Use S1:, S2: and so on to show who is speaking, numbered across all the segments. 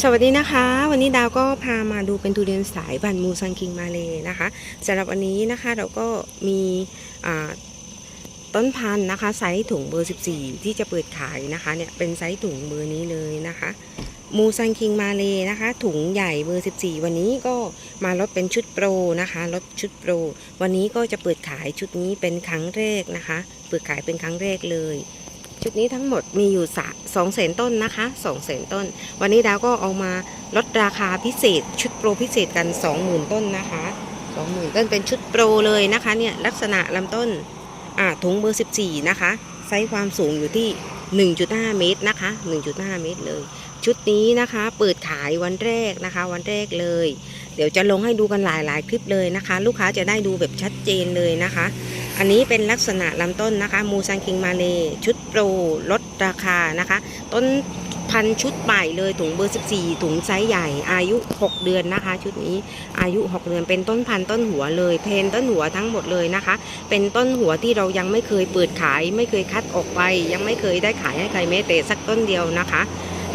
S1: สวัสดีนะคะ วันนี้ดาวก็พามาดูเป็นทุเรียนสายบันมูซังคิงมาเลนะคะสำหรับวันนี้นะคะเราก็มีต้นพันธุ์นะคะ ไซส์ถุงเบอร์ 14 ที่จะเปิดขายนะคะเนี่ยเป็นไซส์ถุงเบอร์นี้เลยนะคะมูซังคิงมาเลนะคะ ถุงใหญ่เบอร์ 14 วันนี้ก็มาลดเป็นชุดโปรนะคะลดชุดโปร วันนี้ก็จะเปิดขายชุดนี้เป็นครั้งแรกนะคะ เปิดขายเป็นครั้งแรกเลย ชุดนี้ทั้งหมดมีอยู่สสองแสนต้นนะคะสองแสนต้น วันนี้ดาวก็เอามาลดราคาพิเศษ ชุดโปรพิเศษกัน 20,000 ต้นนะคะ20,000ต้นเป็นชุดโปรเลยนะคะเนี่ยลักษณะลำต้นอ่าถุงเบอร์ 14 นะคะไซส์ความสูงอยู่ที่ 1.5 เมตรนะคะ 1.5 เมตรเลย ชุดนี้นะคะเปิดขายวันแรกนะคะ วันแรกเลย เดี๋ยวจะลงให้ดูกันหลายๆ คลิปเลยนะคะ ลูกค้าจะได้ดูแบบชัดเจนเลยนะคะ อันนี้เป็นลักษณะลำต้นนะคะ มูซังคิงมาเลชุดโปรลดราคานะคะ ต้นพันชุดใหม่เลยถุงเบอร์ 14 ถุงไซส์ใหญ่ อายุ 6 เดือนนะคะ ชุดนี้อายุ 6 เดือนเป็นต้นพันต้นหัวเลย เพนต้นหัวทั้งหมดเลยนะคะ เป็นต้นหัวที่เรายังไม่เคยเปิดขาย ไม่เคยคัดออกไป ยังไม่เคยได้ขายให้ใครแม้แต่สักต้นเดียวนะคะ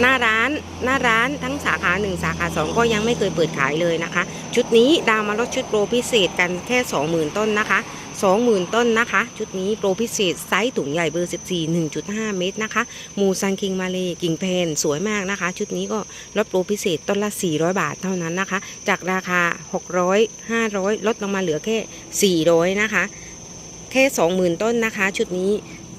S1: หน้าร้านหน้าร้านทั้งสาขา 1 สาขา 2 ก็ยังไม่เคยเปิดขายเลยนะคะ ชุดนี้ดาวมาลดชุดโปรพิเศษกันแค่ 20,000 ต้นนะคะ 20,000 ต้นนะคะ ชุดนี้โปรพิเศษไซส์ถุงใหญ่เบอร์ 14 1.5 เมตรนะคะ มูซันคิงมาเลกิ่งเพนสวยมากนะคะ ชุดนี้ก็ลดโปรพิเศษต้นละ 400 บาทเท่านั้นนะคะ จากราคา 600 500 ลดลงมาเหลือแค่ 400 นะคะ แค่ 20,000 ต้นนะคะ ชุดนี้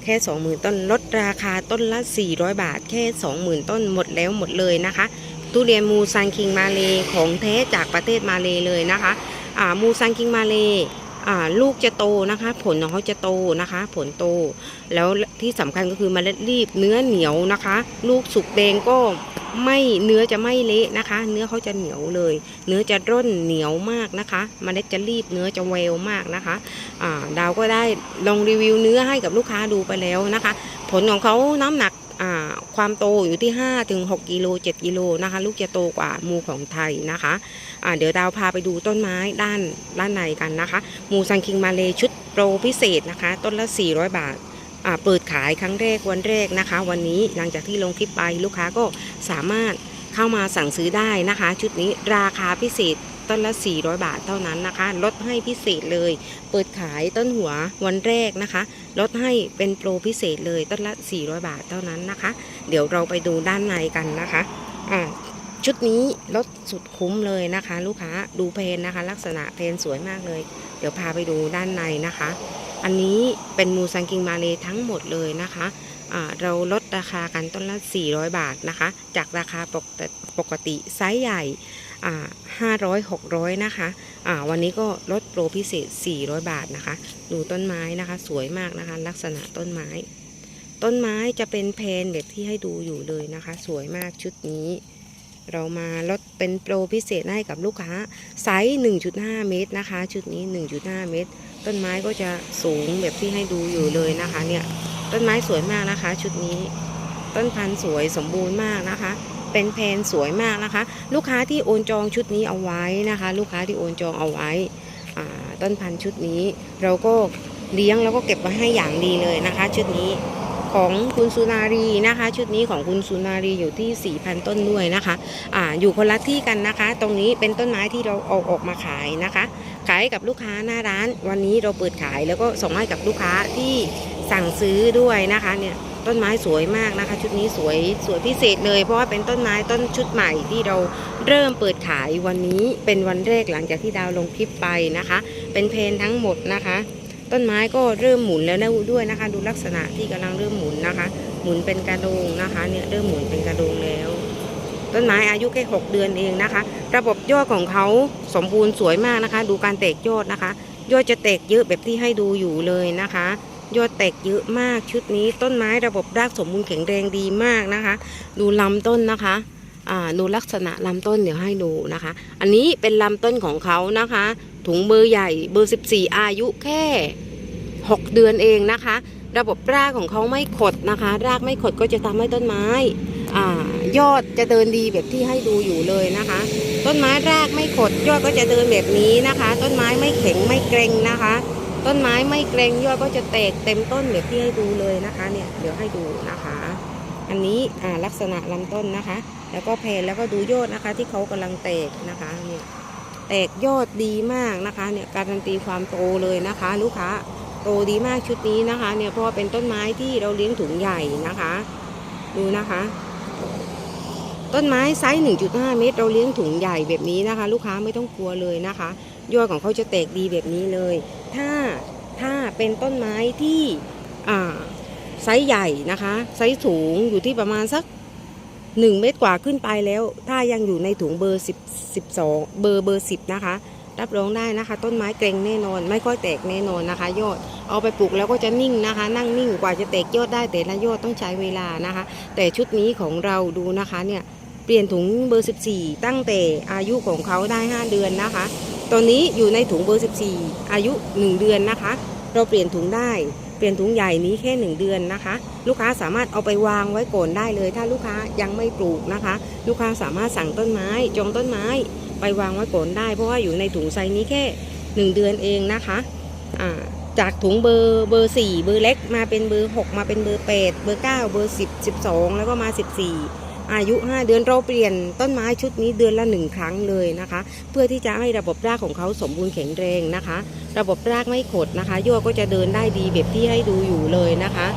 S1: แค่ 20,000 ต้นลดราคาต้นละ 400 บาท แค่ 20,000 ต้นหมดแล้วหมดเลยนะคะ ทุเรียนมูซันคิงมาเลของแท้จากประเทศมาเลเลยนะคะมูซันคิงมาเล ลูกจะโตนะคะ ผลของเขาจะโตนะคะ ผลโต แล้วที่สำคัญก็คือมเมล็ดรีบเนื้อเหนียวนะคะ ลูกสุกแดงก็ไม่เนื้อจะไม่เละนะคะ เนื้อเขาจะเหนียวเลย เนื้อจะร่นเหนียวมากนะคะมเมล็ดจะรีบเนื้อจะแววมากนะคะดาวก็ได้ลองรีวิวเนื้อให้กับลูกค้าดูไปแล้วนะคะ ผลของเขาน้ำหนัก ความโตอยู่ที่5ถึง6กิโล7กิโลนะคะ ลูกจะโตกว่ามูของไทยนะคะอ่าเดี๋ยวดาวพาไปดูต้นไม้ด้านด้านในกันนะคะ มูซังคิงมาเลชุดโปรพิเศษนะคะ ต้นละ 400 บาทเปิดขายครั้งแรกวันแรกนะคะ วันนี้หลังจากที่ลงคลิปไปลูกค้าก็สามารถเข้ามาสั่งซื้อได้นะคะ ชุดนี้ราคาพิเศษ ต้นละ 400 บาทเท่านั้นนะคะ ลดให้พิเศษเลย เปิดขายต้นหัววันแรกนะคะ ลดให้เป็นโปรพิเศษเลยต้นละ 400 บาทเท่านั้นนะคะ เดี๋ยวเราไปดูด้านในกันนะคะอ่าชุดนี้ลดสุดคุ้มเลยนะคะ ลูกค้าดูเพนนะคะ ลักษณะเพนสวยมากเลย เดี๋ยวพาไปดูด้านในนะคะ อันนี้เป็นมูซังกิงมาเลทั้งหมดเลยนะคะอ่าเราลดราคากันต้นละ 400 บาทนะคะ จากราคาปกติปกติไซส์ใหญ่ 500 600 นะคะอ่าวันนี้ก็ลดโปรพิเศษ 400 บาทนะคะ ดูต้นไม้นะคะ สวยมากนะคะ ลักษณะต้นไม้ ต้นไม้จะเป็นเพนแบบที่ให้ดูอยู่เลยนะคะ สวยมากชุดนี้ เรามาลดเป็นโปรพิเศษให้กับลูกค้าไซส์ 1.5 เมตรนะคะ ชุดนี้ 1.5 เมตร ต้นไม้ก็จะสูงแบบที่ให้ดูอยู่เลยนะคะเนี่ยต้นไม้สวยมากนะคะ ชุดนี้ ต้นพันธุ์สวยสมบูรณ์มากนะคะ เป็นแพนสวยมากนะคะ ลูกค้าที่โอนจองชุดนี้เอาไว้นะคะ ลูกค้าที่โอนจองเอาไว้ต้นพันธุ์ชุดนี้ เราก็เลี้ยงแล้วก็เก็บไว้ให้อย่างดีเลยนะคะ ชุดนี้ของคุณสุนารีนะคะ ชุดนี้ของคุณสุนารีอยู่ที่ 4,000 ต้นด้วยนะคะอ่าอยู่คนละที่กันนะคะ ตรงนี้เป็นต้นไม้ที่เราเอาออกมาขายนะคะ ขายกับลูกค้าหน้าร้าน วันนี้เราเปิดขายแล้วก็ส่งให้กับลูกค้าที่สั่งซื้อด้วยนะคะเนี่ย ต้นไม้สวยมากนะคะ ชุดนี้สวยสวยพิเศษเลย เพราะว่าเป็นต้นไม้ต้นชุดใหม่ที่เราเริ่มเปิดขายวันนี้เป็นวันแรกหลังจากที่ดาวลงคลิปไปนะคะ เป็นเพนทั้งหมดนะคะ ต้นไม้ก็เริ่มหมุนแล้วนะด้วยนะคะ ดูลักษณะที่กำลังเริ่มหมุนนะคะ หมุนเป็นกระโดงนะคะเนี่ยเริ่มหมุนเป็นกระโดงแล้วต้นไม้อายุแค่ 6 เดือนเองนะคะ ระบบยอดของเขาสมบูรณ์สวยมากนะคะ ดูการแตกยอดนะคะ ยอดจะแตกเยอะแบบที่ให้ดูอยู่เลยนะคะ ยอดแตกเยอะมากชุดนี้ต้นไม้ระบบรากสมบูรณ์แข็งแรงดีมากนะคะ ดูลำต้นนะคะอ่าดูลักษณะลำต้นเดี๋ยวให้ดูนะคะ อันนี้เป็นลำต้นของเขานะคะ ถุงเบอร์ใหญ่เบอร์ 14 อายุแค่ 6 เดือนเองนะคะ ระบบรากของเขาไม่ขดนะคะ รากไม่ขดก็จะทำให้ต้นไม้อ่ายอดจะเดินดีแบบที่ให้ดูอยู่เลยนะคะ ต้นไม้รากไม่ขดยอดก็จะเดินแบบนี้นะคะ ต้นไม้ไม่แข็งไม่เกร็งนะคะ ต้นไม้ไม่เกรงยอดก็จะแตกเต็มต้นแบบที่ให้ดูเลยนะคะเนี่ยเดี๋ยวให้ดูนะคะ อันนี้อ่าลักษณะลำต้นนะคะ แล้วก็แผ่นแล้วก็ดูยอดนะคะ ที่เขากำลังแตกนะคะเนี่ยแตกยอดดีมากนะคะเนี่ยการันตีความโตเลยนะคะ ลูกค้าโตดีมากชุดนี้นะคะ เนี่ยเพราะว่าเป็นต้นไม้ที่เราเลี้ยงถุงใหญ่นะคะ ดูนะคะ ต้นไม้ไซส์ 1.5 เมตร เราเลี้ยงถุงใหญ่แบบนี้นะคะ ลูกค้าไม่ต้องกลัวเลยนะคะยอดของเขาจะแตกดีแบบนี้เลย ถ้าถ้าเป็นต้นไม้ที่ไซส์ใหญ่นะคะ ไซส์สูงอยู่ที่ประมาณสัก 1 เมตรกว่าขึ้นไปแล้ว ถ้ายังอยู่ในถุงเบอร์ 10 12 เบอร์เบอร์ 10 นะคะ รับรองได้นะคะ ต้นไม้เกรงแน่นอน ไม่ค่อยแตกแน่นอนนะคะ ยอดเอาไปปลูกแล้วก็จะนิ่งนะคะ นั่งนิ่งกว่าจะแตกยอดได้แต่ละยอดต้องใช้เวลานะคะ แต่ชุดนี้ของเราดูนะคะเนี่ย เปลี่ยนถุงเบอร์ 14 ตั้งแต่อายุของเขาได้ 5 เดือนนะคะ ตอนนี้อยู่ในถุงเบอร์ 14 อายุ 1 เดือนนะคะ เราเปลี่ยนถุงได้ เปลี่ยนถุงใหญ่นี้แค่ 1 เดือนนะคะ ลูกค้าสามารถเอาไปวางไว้ก่อนได้เลย ถ้าลูกค้ายังไม่ปลูกนะคะ ลูกค้าสามารถสั่งต้นไม้ จองต้นไม้ ไปวางไว้ก่อนได้ เพราะว่าอยู่ในถุงไซส์นี้แค่ 1 เดือนเองนะคะอ่าจากถุงเบอร์เบอร์4เบอร์เล็กมาเป็นเบอร์ 6 มาเป็นเบอร์ 8 เบอร์ 9 เบอร์ 10 12 แล้วก็มา 14 อายุ 5 เดือนเราเปลี่ยนต้นไม้ชุดนี้เดือนละ 1 ครั้งเลยนะคะ เพื่อที่จะให้ระบบรากของเขาสมบูรณ์แข็งแรงนะคะ ระบบรากไม่ขดนะคะยอดก็จะเดินได้ดีแบบที่ให้ดูอยู่เลยนะคะ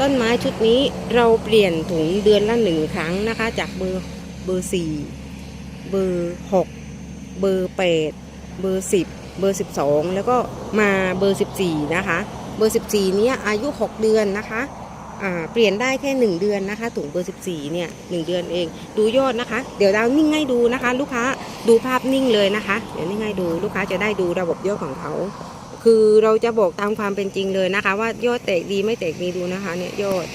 S1: ต้นไม้ชุดนี้เราเปลี่ยนถุงเดือนละหนึ่งครั้งนะคะ จากเบอร์เบอร์สี่เบอร์หกเบอร์แปดเบอร์สิบเบอร์สิบองแล้วก็มาเบอร์สิบี่นะคะ เบอร์สิบี่นี้ยอายุหกเดือนนะคะ เปลี่ยนได้แค่หนึ่งเดือนนะคะถุงเบอร์สิบสี่เนี่ยหนึ่งเดือนเอง ดูยอดนะคะ เดี๋ยวดาวนิ่งให้ดูนะคะ ลูกค้าดูภาพนิ่งเลยนะคะ เดี๋ยวนิ่งให้ดูลูกค้าจะได้ดูระบบยอดของเขาคือเราจะบอกตามความเป็นจริงเลยนะคะ ว่ายอดแตกดีไม่แตกดีดูนะคะ เนี่ยยอด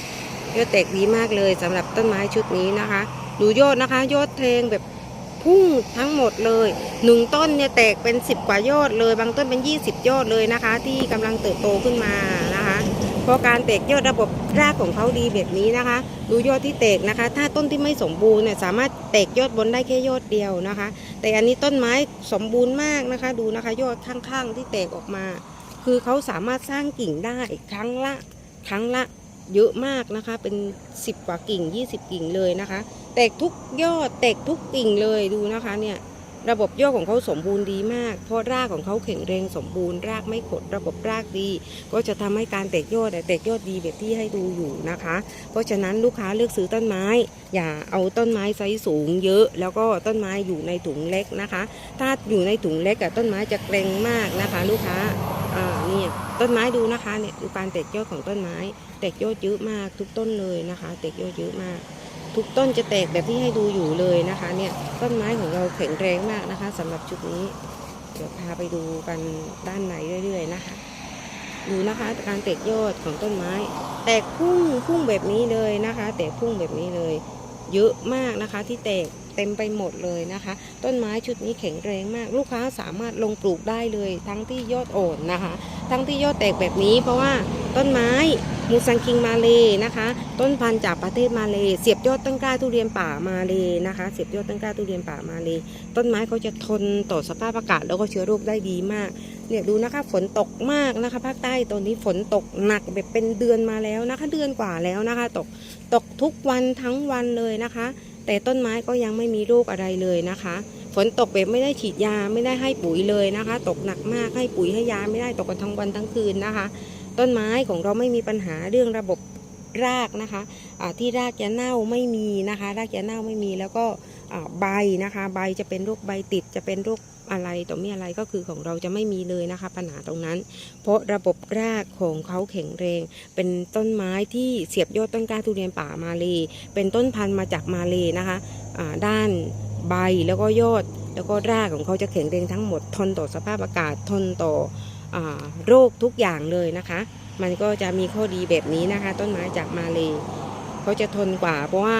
S1: ยอดแตกดีมากเลยสำหรับต้นไม้ชุดนี้นะคะ ดูยอดนะคะ ยอดแทงแบบพุ่งทั้งหมดเลยหนึ่งต้นเนี่ยแตกเป็น 10 กว่ายอดเลย บางต้นเป็น 20 ยอดเลยนะคะ ที่กำลังเติบโตขึ้นมา พราะการแตกยอดระบบรากของเขาดีแบบนี้นะคะ ดูยอดที่แตกนะคะ ถ้าต้นที่ไม่สมบูรณ์เนี่ยสามารถแตกยอดบนได้แค่ยอดเดียวนะคะ แต่อันนี้ต้นไม้สมบูรณ์มากนะคะ ดูนะคะยอดข้างๆที่แตกออกมา คือเขาสามารถสร้างกิ่งได้ครั้งละครั้งละเยอะมากนะคะ เป็น 10 กว่ากิ่ง 20 กิ่งเลยนะคะ แตกทุกยอดแตกทุกกิ่งเลยดูนะคะเนี่ย ระบบยอของเขาสมบูรณ์ดีมาก เพราะรากของเขาแข็งแรงสมบูรณ์รากไม่ขดระบบรากดี ก็จะทำให้การแตกยอดแตกยอดดีแบบที่ให้ดูอยู่นะคะ เพราะฉะนั้นลูกค้าเลือกซื้อต้นไม้ อย่าเอาต้นไม้ไซส์สูงเยอะ แล้วก็ต้นไม้อยู่ในถุงเล็กนะคะ ถ้าอยู่ในถุงเล็กอะต้นไม้จะเกรงมากนะคะ ลูกค้าอ่าเนี่ยต้นไม้ดูนะคะเนี่ยดูการแตกยอดของต้นไม้ แตกยอดเยอะมากทุกต้นเลยนะคะ แตกยอดเยอะมาก ทุกต้นจะแตกแบบที่ให้ดูอยู่เลยนะคะเนี่ยต้นไม้ของเราแข็งแรงมากนะคะสำหรับชุดนี้ เดี๋ยวพาไปดูกันด้านในเรื่อยๆนะคะ ดูนะคะการแตกยอดของต้นไม้ แตกพุ่งพุ่งแบบนี้เลยนะคะ แตกพุ่งแบบนี้เลย เยอะมากนะคะที่แตก เต็มไปหมดเลยนะคะ ต้นไม้ชุดนี้แข็งแรงมาก ลูกค้าสามารถลงปลูกได้เลย ทั้งที่ยอดอ่อนนะคะ ทั้งที่ยอดแตกแบบนี้ เพราะว่าต้นไม้มูซังคิงมาเลนะคะ ต้นพันธุ์จากประเทศมาเลเสียบยอดต้นกล้าทุเรียนป่ามาเลนะคะ เสียบยอดต้นกล้าทุเรียนป่ามาเลต้นไม้เขาจะทนต่อสภาพอากาศแล้วก็เชื้อโรคได้ดีมากเนี่ยดูนะคะฝนตกมากนะคะ ภาคใต้ตอนนี้ฝนตกหนักแบบเป็นเดือนมาแล้วนะคะ เดือนกว่าแล้วนะคะ ตกตกทุกวันทั้งวันเลยนะคะ แต่ต้นไม้ก็ยังไม่มีโรคอะไรเลยนะคะ ฝนตกแบบไม่ได้ฉีดยาไม่ได้ให้ปุ๋ยเลยนะคะ ตกหนักมากให้ปุ๋ยให้ยาไม่ได้ตกกันทั้งวันทั้งคืนนะคะ ต้นไม้ของเราไม่มีปัญหาเรื่องระบบรากนะคะะที่รากจะเน่าไม่มีนะคะ รากจะเน่าไม่มีแล้วก็ใบนะคะ ใบจะเป็นโรคใบติดจะเป็นโรค อะไรต่อมีอะไรก็คือของเราจะไม่มีเลยนะคะ ปัญหาตรงนั้น เพราะระบบรากของเขาแข็งแรง เป็นต้นไม้ที่เสียบยอดต้นกล้าทุเรียนป่ามาเลเป็นต้นพันธุ์มาจากมาเลนะคะอ่าด้านใบแล้วก็ยอดแล้วก็รากของเขาจะแข็งแรงทั้งหมดทนต่อสภาพอากาศทนต่ออโรคทุกอย่างเลยนะคะ มันก็จะมีข้อดีแบบนี้นะคะ ต้นไม้จากมาเลเขาจะทนกว่าเพราะว่า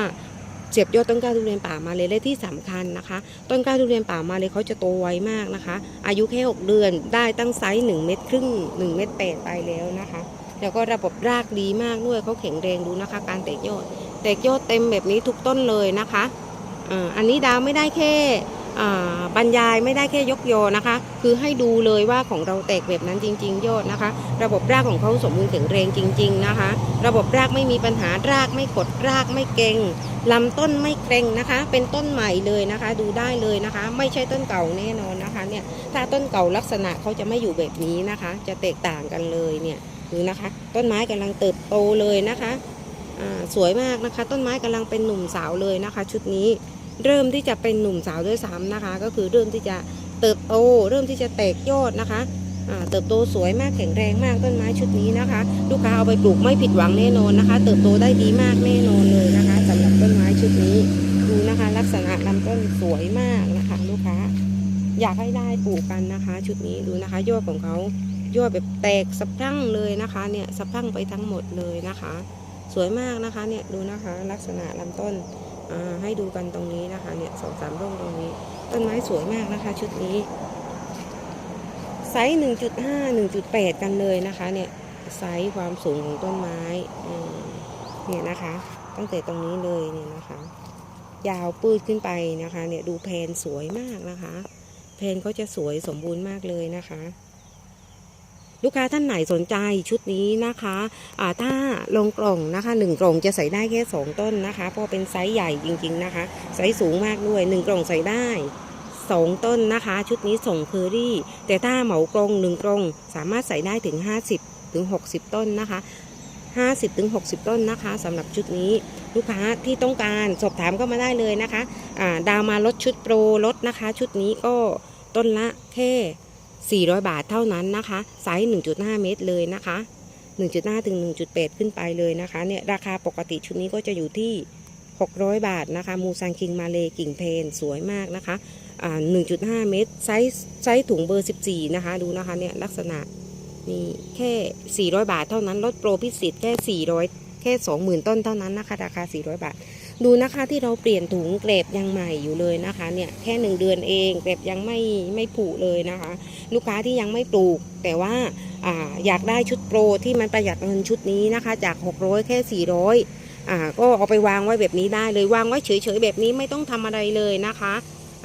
S1: เสียบยอดต้นกล้าทุเรียนป่ามาเลยและที่สำคัญนะคะ ต้นกล้าทุเรียนป่ามาเลยเขาจะโตไวมากนะคะ อายุแค่ 6 เดือนได้ตั้งไซส์1เม็ดครึ่ง1เม็ดแปดไปแล้วนะคะ แล้วก็ระบบรากดีมากด้วยเขาแข็งแรงดูนะคะ การแตกยอดแตกยอดเต็มแบบนี้ทุกต้นเลยนะคะอ่าอันนี้ดาวไม่ได้แค่ บรรยายไม่ได้แค่ยกยอนะคะ คือให้ดูเลยว่าของเราแตกแบบนั้นจริง ๆ ยอดนะคะ ระบบรากของเขาสมบูรณ์แข็งแรงจริง ๆนะคะ ระบบรากไม่มีปัญหารากไม่กดรากไม่เกร็งลำต้นไม่เกร็งนะคะ เป็นต้นใหม่เลยนะคะ ดูได้เลยนะคะ ไม่ใช่ต้นเก่าแน่นอนนะคะเนี่ยถ้าต้นเก่าลักษณะเขาจะไม่อยู่แบบนี้นะคะ จะแตกต่างกันเลยเนี่ยดูนะคะ ต้นไม้กำลังเติบโตเลยนะคะสวยมากนะคะ ต้นไม้กำลังเป็นหนุ่มสาวเลยนะคะ ชุดนี้ เริ่มที่จะเป็นหนุ่มสาวด้วยซ้ำนะคะ ก็คือเริ่มที่จะเติบโต เริ่มที่จะแตกยอดนะคะเติบโตสวยมากแข็งแรงมากต้นไม้ชุดนี้นะคะ ลูกค้าเอาไปปลูกไม่ผิดหวังแน่นอนนะคะ เติบโตได้ดีมากแน่นอนเลยนะคะสำหรับต้นไม้ชุดนี้ดูนะคะ ลักษณะลำต้นสวยมากนะคะ ลูกค้า อยากให้ได้ปลูกกันนะคะ ชุดนี้ดูนะคะยอดของเขายอดแบบแตกสะพรั่งเลยนะคะเนี่ยสะพรั่งไปทั้งหมดเลยนะคะ สวยมากนะคะเนี่ยดูนะคะ ลักษณะลำต้น ให้ดูกันตรงนี้นะคะ เนี่ยสองสามร่องตรงนี้ ต้นไม้สวยมากนะคะ ชุดนี้ ไซส์1.5 1.8กันเลยนะคะ เนี่ยไซส์ความสูงของต้นไม้เนี่ยนะคะ ตั้งแต่ตรงนี้เลยเนี่ยนะคะ ยาวปืดขึ้นไปนะคะ เนี่ยดูแพนสวยมากนะคะ แพนเขาจะสวยสมบูรณ์มากเลยนะคะ ลูกค้าท่านไหนสนใจชุดนี้นะคะอ่าถ้าลงกล่องนะคะหนึ่งกล่องจะใส่ได้แค่สองต้นนะคะ เพราะเป็นไซส์ใหญ่จริง ๆนะคะ ไซส์สูงมากด้วยหนึ่งกล่องใส่ได้สองต้นนะคะ ชุดนี้ส่งเคอรี่ แต่ถ้าเหมากรงหนึ่งกรงสามารถใส่ได้ถึง 50ถึง60 ต้นนะคะ50ถึง60 ต้นนะคะสำหรับชุดนี้ลูกค้าที่ต้องการสอบถามก็มาได้เลยนะคะอ่าดาวมาลดชุดโปรลดนะคะ ชุดนี้ก็ต้นละแค่ 400 บาทเท่านั้นนะคะไซส์1.5 เมตรเลยนะคะ 1.5 ถึง 1.8 ขึ้นไปเลยนะคะเนี่ยราคาปกติชุดนี้ก็จะอยู่ที่ 600 บาทนะคะ มูซังคิงมาเลกิ่งเพนสวยมากนะคะอ่า1.5 เมตรไซส์ไซส์ถุงเบอร์ 14 นะคะ ดูนะคะเนี่ยลักษณะนี่แค่ 400 บาทเท่านั้นลดโปรพิเศษแค่ 400 แค่ 20,000 ต้นเท่านั้นนะคะ ราคา 400 บาท ดูนะคะที่เราเปลี่ยนถุงเกรบยังใหม่อยู่เลยนะคะ เนี่ยแค่1เดือนเองเกรบยังไม่ไม่ผุเลยนะคะ ลูกค้าที่ยังไม่ปลูก แต่ว่าอาอยากได้ชุดโปรที่มันประหยัดเงินชุดนี้นะคะ จาก 600 แค่ 400อ่าก็เอาไปวางไว้แบบนี้ได้เลยวางไว้เฉยๆแบบนี้ไม่ต้องทำอะไรเลยนะคะ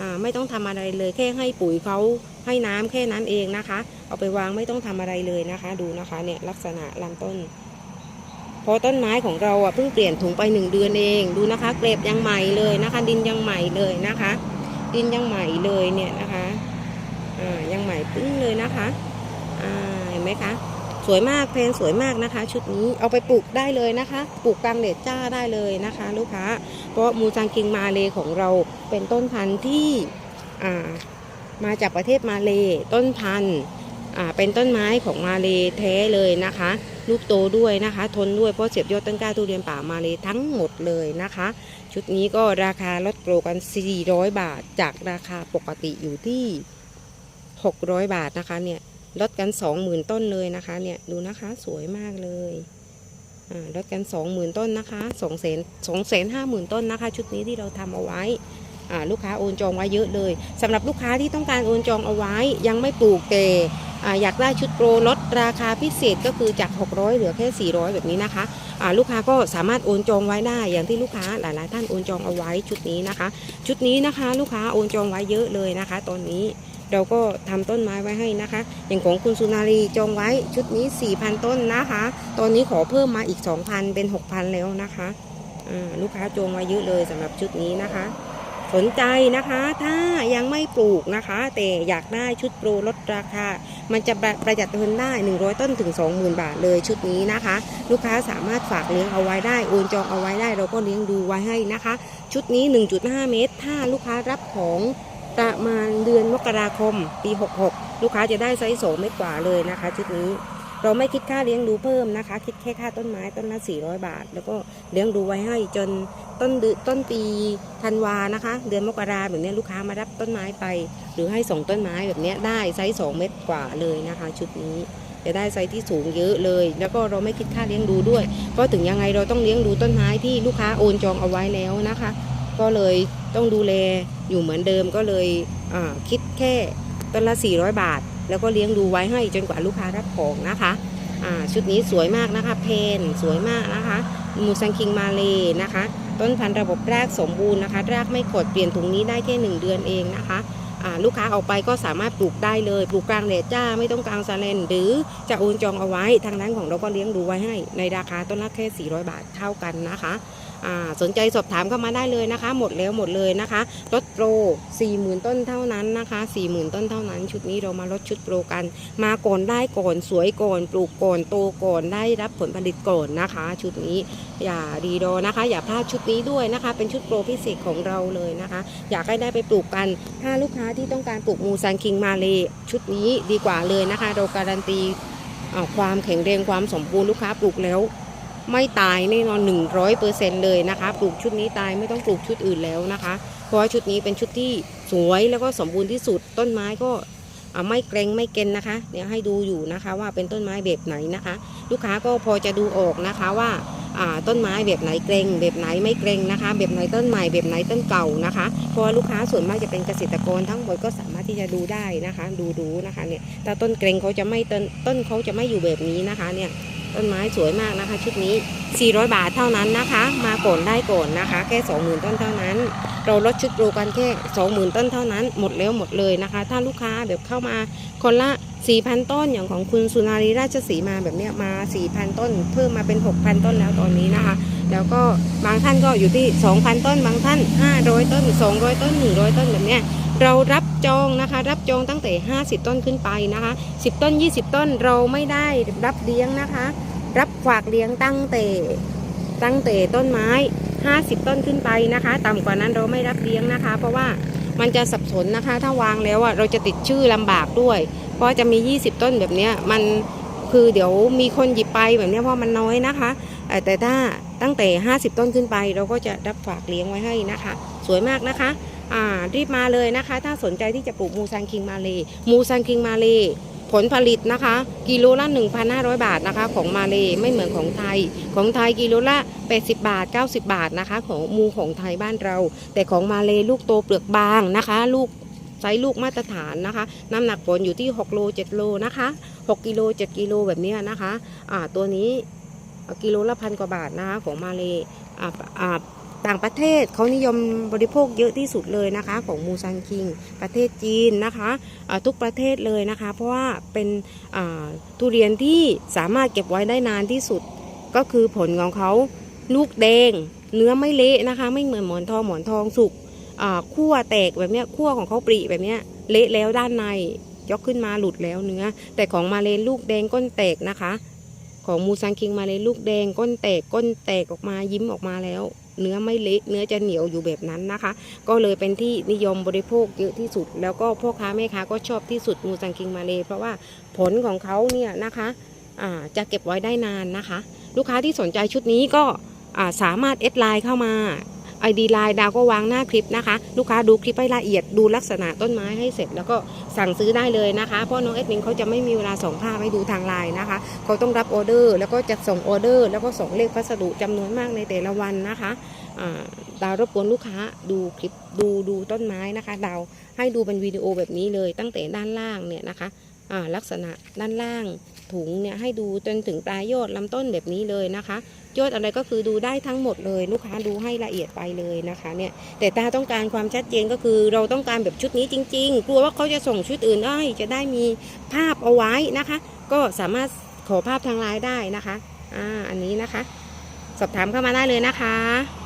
S1: อ่าไม่ต้องทำอะไรเลยแค่ให้ปุ๋ยเขาให้น้ำแค่นั้นเองนะคะ เอาไปวางไม่ต้องทำอะไรเลยนะคะ ดูนะคะเนี่ยลักษณะลำต้น พอต้นไม้ของเราอะเพิ่งเปลี่ยนถุงไปหนึ่งเดือนเอง ดูนะคะ เกล็บยังใหม่เลยนะคะ ดินยังใหม่เลยนะคะ ดินยังใหม่เลยเนี่ยนะคะอ่ายังใหม่ปึ้งเลยนะคะอ่าเห็นไหมคะสวยมากเพลงสวยมากนะคะ ชุดนี้เอาไปปลูกได้เลยนะคะ ปลูกกลางเด็ดจ้าได้เลยนะคะ ลูกค้า เพราะมูซังกิงมาเลของเราเป็นต้นพันธุ์ที่อ่ามาจากประเทศมาเลต้นพันธุ์ เป็นต้นไม้ของมาเลแท้เลยนะคะ ลูกโตด้วยนะคะ ทนด้วยเพราะเสียบยอดต้นกล้าทุเรียนป่ามาเลทั้งหมดเลยนะคะ ชุดนี้ก็ราคาลดโปรกัน 400 บาท จากราคาปกติอยู่ที่ 600 บาทนะคะเนี่ยลดกัน 20,000 ต้นเลยนะคะเนี่ยดูนะคะสวยมากเลยอ่าลดกัน 20,000 ต้นนะคะ2 0 0 0 0 2 5 0 0 0 0 ต้นนะคะ ชุดนี้ที่เราทำเอาไว้ ลูกค้าโอนจองไว้เยอะเลยสำหรับลูกค้าที่ต้องการโอนจองเอาไว้ ยังไม่ปลูกแต่ออยากได้ชุดโปรลดราคาพิเศษก็คือจาก 600 เหลือแค่ 400 แบบนี้นะคะลูกค้าก็สามารถโอนจองไว้ได้ อย่างที่ลูกค้าหลาย ๆ ท่านโอนจองเอาไว้ชุดนี้นะคะ ชุดนี้นะคะลูกค้าโอนจองไว้เยอะเลยนะคะ ตอนนี้เราก็ทำต้นไม้ไว้ให้นะคะ อย่างของคุณสุนารีจองไว้ชุดนี้ 4,000 ต้นนะคะ ตอนนี้ขอเพิ่มมาอีก 2,000 เป็น 6,000 แล้วนะคะลูกค้าจองไว้เยอะเลยสำหรับชุดนี้นะคะ สนใจนะคะถ้ายังไม่ปลูกนะคะ แต่อยากได้ชุดโปรลดราคา มันจะประหยัดเงินได้ 100 ต้นถึง 20,000 บาทเลยชุดนี้นะคะ ลูกค้าสามารถฝากเลี้ยงเอาไว้ได้โอนจองเอาไว้ได้ เราก็เลี้ยงดูไว้ให้นะคะ ชุดนี้ 1.5 เมตร ถ้าลูกค้ารับของประมาณเดือนมกราคมปี 66 ลูกค้าจะได้ไซส์2เมตรกว่าเลยนะคะ ชุดนี้เราไม่คิดค่าเลี้ยงดูเพิ่มนะคะ คิดแค่ค่าต้นไม้ต้นละ400 บาท แล้วก็เลี้ยงดูไว้ให้จน ต้นต้นปีธันวานะคะ เดือนมกราแบบนี้ลูกค้ามารับต้นไม้ไป หรือให้ส่งต้นไม้แบบนี้ได้ไซส์2เมตรกว่าเลยนะคะ ชุดนี้จะได้ไซส์ที่สูงเยอะเลย แล้วก็เราไม่คิดค่าเลี้ยงดูด้วยเพราะถึงยังไงเราต้องเลี้ยงดูต้นไม้ที่ลูกค้าโอนจองเอาไว้แล้วนะคะ ก็เลยต้องดูแลอยู่เหมือนเดิมก็เลยคิดแค่ต้นละ 400 บาท แล้วก็เลี้ยงดูไว้ให้จนกว่าลูกค้ารับของนะคะ ชุดนี้สวยมากนะคะ เพนสวยมากนะคะมูซังคิงมาเลยนะคะ ต้นพันธุ์ระบบรากสมบูรณ์นะคะ รากไม่ขดเปลี่ยนถุงนี้ได้แค่หนึ่งเดือนเองนะคะลูกค้าเอาไปก็สามารถปลูกได้เลย ปลูกกลางแดดจ้าไม่ต้องกลางซาเลน หรือจะโอนจองเอาไว้ ทางนั้นของเราก็เลี้ยงดูไว้ให้ ในราคาต้นละแค่ 400 บาทเท่ากันนะคะ สนใจสอบถามเข้ามาได้เลยนะคะ หมดแล้วหมดเลยนะคะลดโปร40,000 ต้นเท่านั้นนะคะ40,000 ต้นเท่านั้น ชุดนี้เรามาลดชุดโปรกัน มาก่อนได้ก่อนสวยก่อน ปลูกก่อนโตก่อนได้รับผลผลิตก่อนนะคะ ชุดนี้อย่าดีดอนะคะ อย่าพลาดชุดนี้ด้วยนะคะ เป็นชุดโปรพิเศษของเราเลยนะคะ อยากให้ได้ไปปลูกกัน ถ้าลูกค้าที่ต้องการปลูกมูซันคิงมาเลชุดนี้ดีกว่าเลยนะคะ เราการันตีความแข็งแรงความสมบูรณ์ลูกค้าปลูกแล้ว ไม่ตายแน่นอน 100%เลยนะคะ ปลูกชุดนี้ตายไม่ต้องปลูกชุดอื่นแล้วนะคะ เพราะว่าชุดนี้เป็นชุดที่สวยแล้วก็สมบูรณ์ที่สุด ต้นไม้ก็ไม่เกรงไม่เกนนะคะ เดี๋ยวให้ดูอยู่นะคะว่าเป็นต้นไม้แบบไหนนะคะ ลูกค้าก็พอจะดูออกนะคะว่าต้นไม้แบบไหนเกรงแบบไหนไม่เกรงนะคะ แบบไหนต้นใหม่แบบไหนต้นเก่านะคะเพราะลูกค้าส่วนมากจะเป็นเกษตรกรทั้งหมดก็สามารถที่จะดูได้นะคะ ดูดูนะคะเนี่ยแต่ต้นเกรงเขาจะไม่ต้นต้นเขาจะไม่อยู่แบบนี้นะคะเนี่ย ต้นไม้สวยมากนะคะ ชุดนี้ 400 บาทเท่านั้นนะคะ มาก่อนได้ก่อนนะคะ แค่ 20,000 ต้นเท่านั้น เราลดชุดโปรกันแค่ 20,000 ต้นเท่านั้น หมดแล้วหมดเลยนะคะ ถ้าลูกค้าแบบเข้ามาคนละ 4,000 ต้นอย่างของคุณสุนารีราชสีมาแบบเนี้ยมา 4,000 ต้น เพิ่มมาเป็น 6,000 ต้นแล้วตอนนี้นะคะ แล้วก็บางท่านก็อยู่ที่ 2,000 ต้น บางท่าน 500 ต้น 200 ต้น 100 ต้นแบบเนี้ยเรารับ จองนะคะ รับจองตั้งแต่ 50 ต้นขึ้นไปนะคะ 10 ต้น 20 ต้นเราไม่ได้รับเลี้ยงนะคะ รับฝากเลี้ยงตั้งแต่ตั้งแต่ต้นไม้ 50 ต้นขึ้นไปนะคะ ต่ำกว่านั้นเราไม่รับเลี้ยงนะคะ เพราะว่ามันจะสับสนนะคะ ถ้าวางแล้วอะเราจะติดชื่อลำบากด้วย เพราะจะมี 20 ต้นแบบเนี้ยมันคือเดี๋ยวมีคนหยิบไปแบบนี้เพราะมันน้อยนะคะ แต่ถ้าตั้งแต่ 50 ต้นขึ้นไป เราก็จะรับฝากเลี้ยงไว้ให้นะคะ สวยมากนะคะ อ่ารีบมาเลยนะคะ ถ้าสนใจที่จะปลูกมูซันคิงมาเลมูซันคิงมาเลผลผลิตนะคะ กิโลละ 1,500 บาทนะคะ ของมาเลไม่เหมือนของไทย ของไทยกิโลละ 80 บาท 90 บาทนะคะ ของมูของไทยบ้านเรา แต่ของมาเลลูกโตเปลือกบางนะคะ ลูกไซส์ลูกมาตรฐานนะคะ น้ำหนักผลอยู่ที่ 6 โล 7 โลนะคะ 6 กิโล 7 กิโลแบบนี้นะคะอ่าตัวนี้กิโลละพันกว่าบาทนะคะของมาเลอ่าอ่า ต่างประเทศเขานิยมบริโภคเยอะที่สุดเลยนะคะ ของมูซันคิง ประเทศจีนนะคะทุกประเทศเลยนะคะ เพราะว่าเป็นทุเรียนที่สามารถเก็บไว้ได้นานที่สุด ก็คือผลของเขาลูกแดง เนื้อไม่เละนะคะ ไม่เหมือนหมอนทองหมอนทองสุกอ่าคั่วแตกแบบเนี้ยคั่วของเขาปรีแบบเนี้ยเละแล้วด้านในยกขึ้นมาหลุดแล้วเนื้อ แต่ของมาเลลูกแดงก้นแตกนะคะ ของมูซังคิงมาเลลูกแดงก้นแตกก้นแตกออกมายิ้มออกมาแล้ว เนื้อไม่เละเนื้อจะเหนียวอยู่แบบนั้นนะคะ ก็เลยเป็นที่นิยมบริโภคเยอะที่สุด แล้วก็พ่อค้าแม่ค้าก็ชอบที่สุดมูสังคิงมาเล เพราะว่าผลของเขาเนี่ยนะคะจะเก็บไว้ได้นานนะคะ ลูกค้าที่สนใจชุดนี้ก็สามารถเอดไลน์เข้ามา ไอดีไลน์ดาวก็วางหน้าคลิปนะคะ ลูกค้าดูคลิปให้ละเอียดดูลักษณะต้นไม้ให้เสร็จ แล้วก็สั่งซื้อได้เลยนะคะ เพราะน้องเอ็ดมินเขาจะไม่มีเวลาส่งภาพให้ดูทางไลน์นะคะ เขาต้องรับออเดอร์ แล้วก็จะส่งออเดอร์ แล้วก็ส่งเลขพัสดุจำนวนมากในแต่ละวันนะคะดาวรบกวนลูกค้าดูคลิปดูดูต้นไม้นะคะ ดาวให้ดูเป็นวิดีโอแบบนี้เลยตั้งแต่ด้านล่างเนี่ยนะคะลักษณะด้านล่างถุงเนี่ยให้ดูจนถึงปลายยอดลำต้นแบบนี้เลยนะคะ ยอดอะไรก็คือดูได้ทั้งหมดเลย ลูกค้าดูให้ละเอียดไปเลยนะคะเนี่ยแต่ตาต้องการความชัดเจนก็คือเราต้องการแบบชุดนี้จริง ๆ กลัวว่าเขาจะส่งชุดอื่นได้จะได้มีภาพเอาไว้นะคะ ก็สามารถขอภาพทางไลน์ได้นะคะอ่าอันนี้นะคะ สอบถามเข้ามาได้เลยนะคะ